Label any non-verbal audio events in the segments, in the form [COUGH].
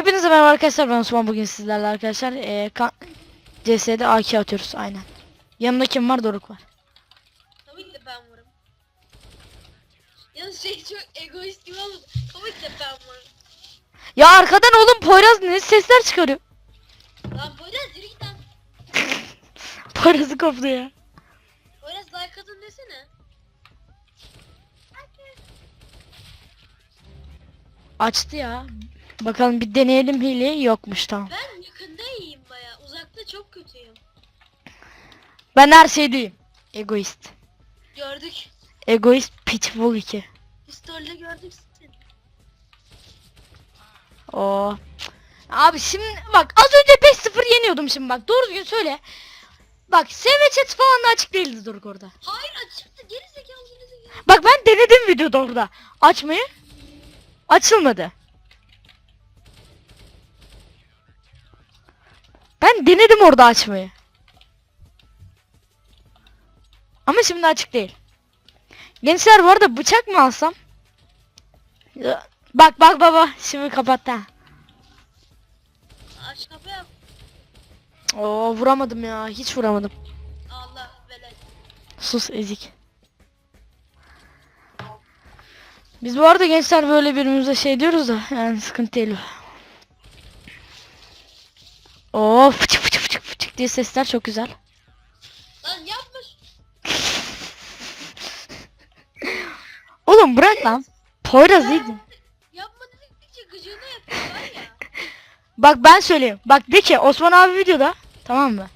Hepinize merhaba arkadaşlar ben Osman bugün sizlerle arkadaşlar ee, CS'de AK atıyoruz aynen. Yanımda kim var Doruk var. Tabii ki de ben varım. Yalnız şey çok egoist gibi oldu. Tabii ki de ben varım. Ya arkadan oğlum Poyraz ne sesler çıkarıyor. Lan Poyraz yürü git lan. [LAUGHS] Poyraz'ı koptu ya. Poyraz like atın desene. Açtı ya. Bakalım bir deneyelim hileyi yokmuş tamam. Ben yakında iyiyim baya. Uzakta çok kötüyüm. Ben her şeydeyim. Egoist. Gördük. Egoist Pitbull 2. Pistolde gördük seni. Oo. Abi şimdi bak az önce 5-0 yeniyordum şimdi bak doğru düzgün söyle. Bak SV chat falan da açık değildi Doruk orada. Hayır açıktı. Geri zekalı geri zekalı. Bak ben denedim videoda orada. Açmayı. Açılmadı. Ben denedim orada açmayı. Ama şimdi açık değil. Gençler bu arada bıçak mı alsam? Bak bak baba şimdi kapattı. Aç kapıyı. Oo vuramadım ya hiç vuramadım. Allah velet. Sus ezik. Biz bu arada gençler böyle birbirimize şey diyoruz da yani sıkıntı değil. Oo fıçık fıçık fıçık fıçık diye sesler çok güzel. Lan yapma. Oğlum bırak lan. Poyraz iyiydi. Yapma dedikçe gıcığına yapıyor var ya. Bak ben söyleyeyim. Bak de ki Osman abi videoda. Tamam mı?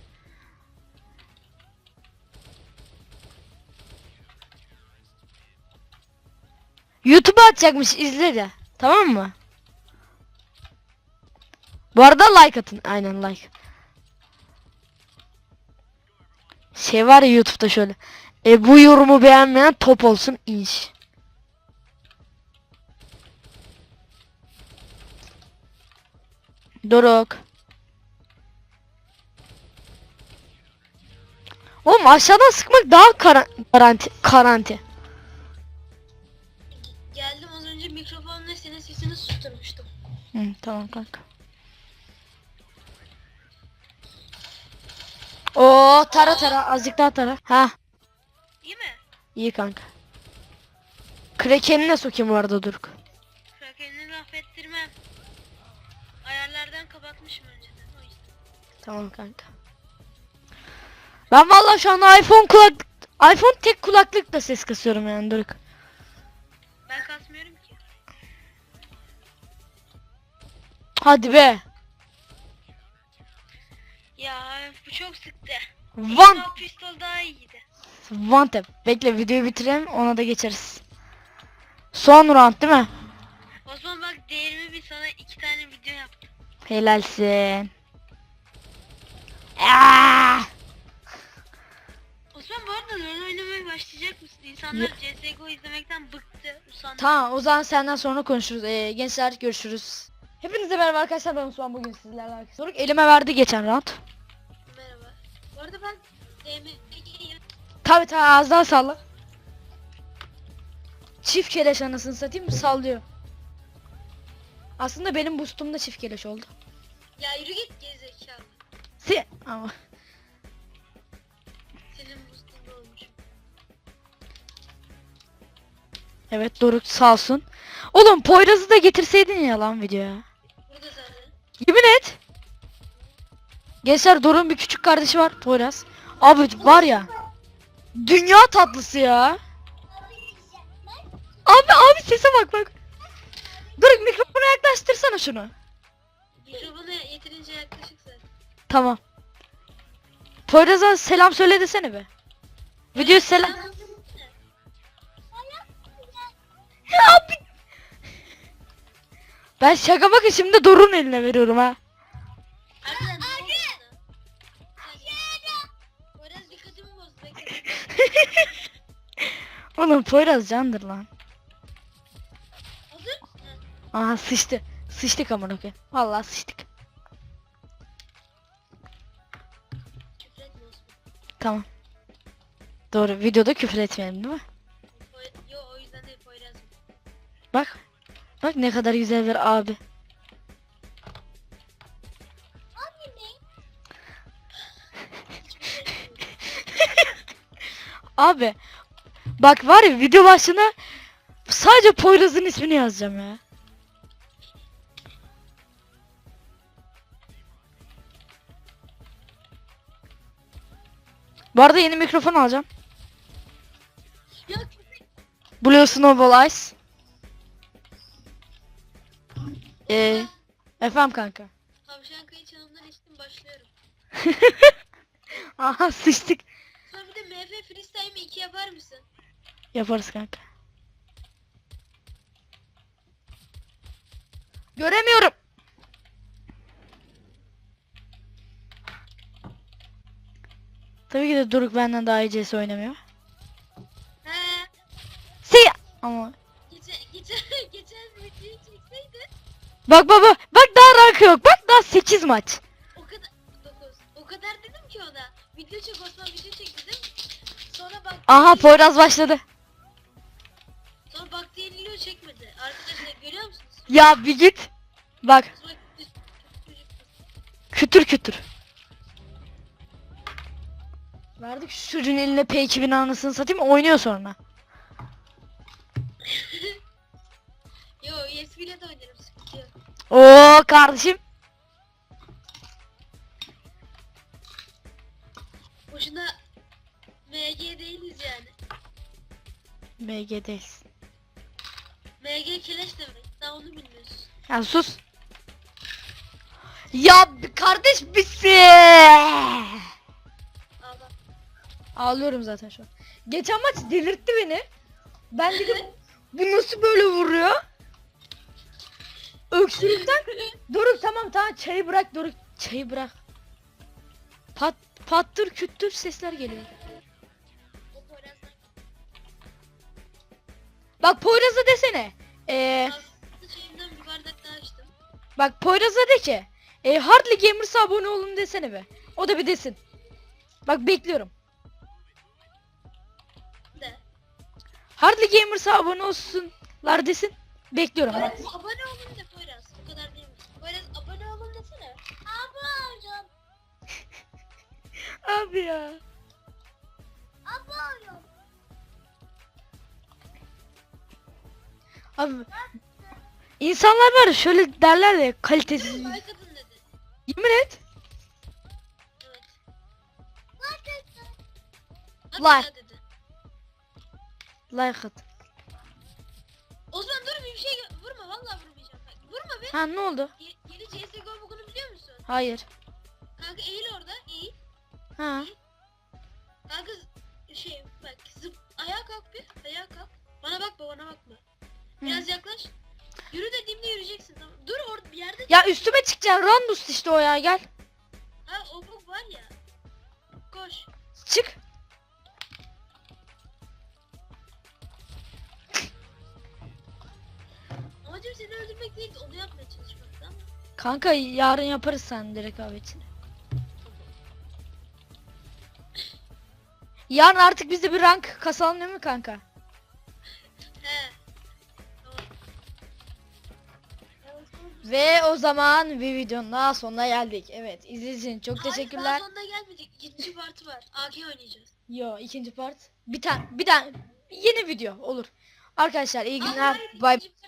YouTube'a atacakmış izle de. Tamam mı? Bu arada like atın. Aynen like. Şey var ya YouTube'da şöyle. E bu yorumu beğenmeyen top olsun inş. Doruk. Oğlum aşağıdan sıkmak daha kara- garanti garanti. Geldim az önce mikrofonla senin sesini susturmuştum. Hı, tamam kanka. Oo tara tara azıcık daha tara. Ha İyi mi? iyi kanka. Kraken'ine sokayım bu arada Doruk. Kraken'i affettirmem. Ayarlardan kapatmışım önceden o yüzden. Tamam kanka. Ben vallahi şu anda iPhone kulak iPhone tek kulaklıkla ses kasıyorum yani Doruk. Ben kasmıyorum ki. Hadi be. Çok sıktı. One Ama pistol daha iyiydi. One tap. Bekle videoyu bitirelim ona da geçeriz. Son round değil mi? Osman bak değerimi bir sana iki tane video yaptım. Helalsin. Aa! Osman bu arada LoL oynamaya başlayacak mısın? İnsanlar CSGO izlemekten bıktı, usandı. Tamam o zaman senden sonra konuşuruz. Ee, gençler görüşürüz. Hepinize merhaba arkadaşlar ben Osman bugün sizlerle arkadaşlar. Doruk elime verdi geçen round. Arada ben DMG'yim. Tabi tabi az daha salla. Çift keleş anasını satayım sallıyor. Aslında benim boostum da çift keleş oldu. Ya yürü git gerizekalı. Si ama Senin boostunda olmuş. evet Doruk sağ olsun. Oğlum Poyraz'ı da getirseydin ya lan videoya. Burada zaten. Yemin et. Gençler Doruk'un bir küçük kardeşi var Poyraz. Abi var ya. Dünya tatlısı ya. Abi abi sese bak bak. Doruk mikrofona yaklaştırsana şunu. Mikrofona yeterince yaklaşık zaten. Tamam. Poyraz'a selam söyle desene be. Video selam. Abi. Ben şaka bakın şimdi Doruk'un eline veriyorum ha. Oğlum Poyraz candır lan. Hazır mısın? Aha sıçtı. Sıçtık amına koyayım. Vallahi sıçtık. Tamam. Doğru. Videoda küfür etmeyelim değil mi? Yo o yüzden de Poyraz. Bak. Bak ne kadar güzel güzeller abi. Abi [LAUGHS] bak var ya video başına sadece Poyraz'ın ismini yazacağım ya. Bu arada yeni mikrofon alacağım. Blue Snowball Ice. Ee, efendim kanka. Tavşan kayı çanımdan içtim başlıyorum. [LAUGHS] Aha sıçtık. Sonra bir de MF freestyle'ı 2 yapar mısın? Yaparız kanka. Göremiyorum. Tabii ki de Doruk benden daha iyi CS oynamıyor. He. Sey ama Geçen, geçen, [LAUGHS] geçen videoyu çekseydi bak baba bak daha rank yok. Bak daha 8 maç. o kadar 9. O kadar dedim ki ona. Video çek Osman video çek dedim. Sonra bak. Aha Poyraz başladı. Sonra baktı yeniliyor çekmedi. Arkadaşlar görüyor musunuz? Ya bir git. Bak kütür kütür. Verdik şu çocuğun eline P2000 anasını satayım oynuyor sonra. [LAUGHS] Yo ESP ile de oynarım sıkıntı yok. Oo kardeşim. Boşuna MG değiliz yani. MG'deyiz. MG keleş demek. Daha onu bilmiyorsun. Ya sus. Ya kardeş bak. Ağlıyorum zaten şu an. Geçen maç delirtti beni. Ben dedim bu nasıl böyle vuruyor? Öksürükten. Doruk tamam tamam çayı bırak Doruk. Çayı bırak. Pat pattır küttür sesler geliyor. Bak Poyraz'a desene. Ee, aslında şeyimden bir bardak daha içtim. bak Poyraz'a de ki. E, Hardly Gamers'a abone olun desene be. O da bir desin. Bak bekliyorum. De. Hardly Gamers'a abone olsunlar desin. Bekliyorum. Poyraz abone olun de Poyraz. O kadar değil mi? Poyraz abone olun desene. Abone olun. [LAUGHS] Abi ya. Abone olun. Abi insanlar var ya şöyle derler de kalitesiz. Yemin et. Evet. Like. Like. at. Osman dur bir şey vurma vallahi vurmayacağım. Vurma be. Ha ne oldu? Ye- yeni CSGO bugünü biliyor musun? Hayır. Kanka eğil orada eğil. Ha. Kanka şey bak zıp ayağa kalk bir ayağa kalk. Bana bakma bana bakma. Biraz yaklaş. Yürü dediğimde yürüyeceksin tamam. Dur orada bir yerde. Ya üstüme çıkacaksın. Run boost işte o ya gel. Ha o bu var ya. Koş. Çık. Amacım seni öldürmek değil de onu yapmaya çalışmaktı ama. Kanka yarın yaparız sen direkt rekabetini. Yarın artık biz de bir rank kasalım değil mi kanka? Ve o zaman bir videonun daha sonuna geldik. Evet izlediğiniz için çok Hayır, teşekkürler. Daha sonuna gelmedik. İkinci partı var. AK oynayacağız. Yo ikinci part. Bir tane bir tane yeni video olur. Arkadaşlar iyi Hayır, günler. hayır, Bay ikinci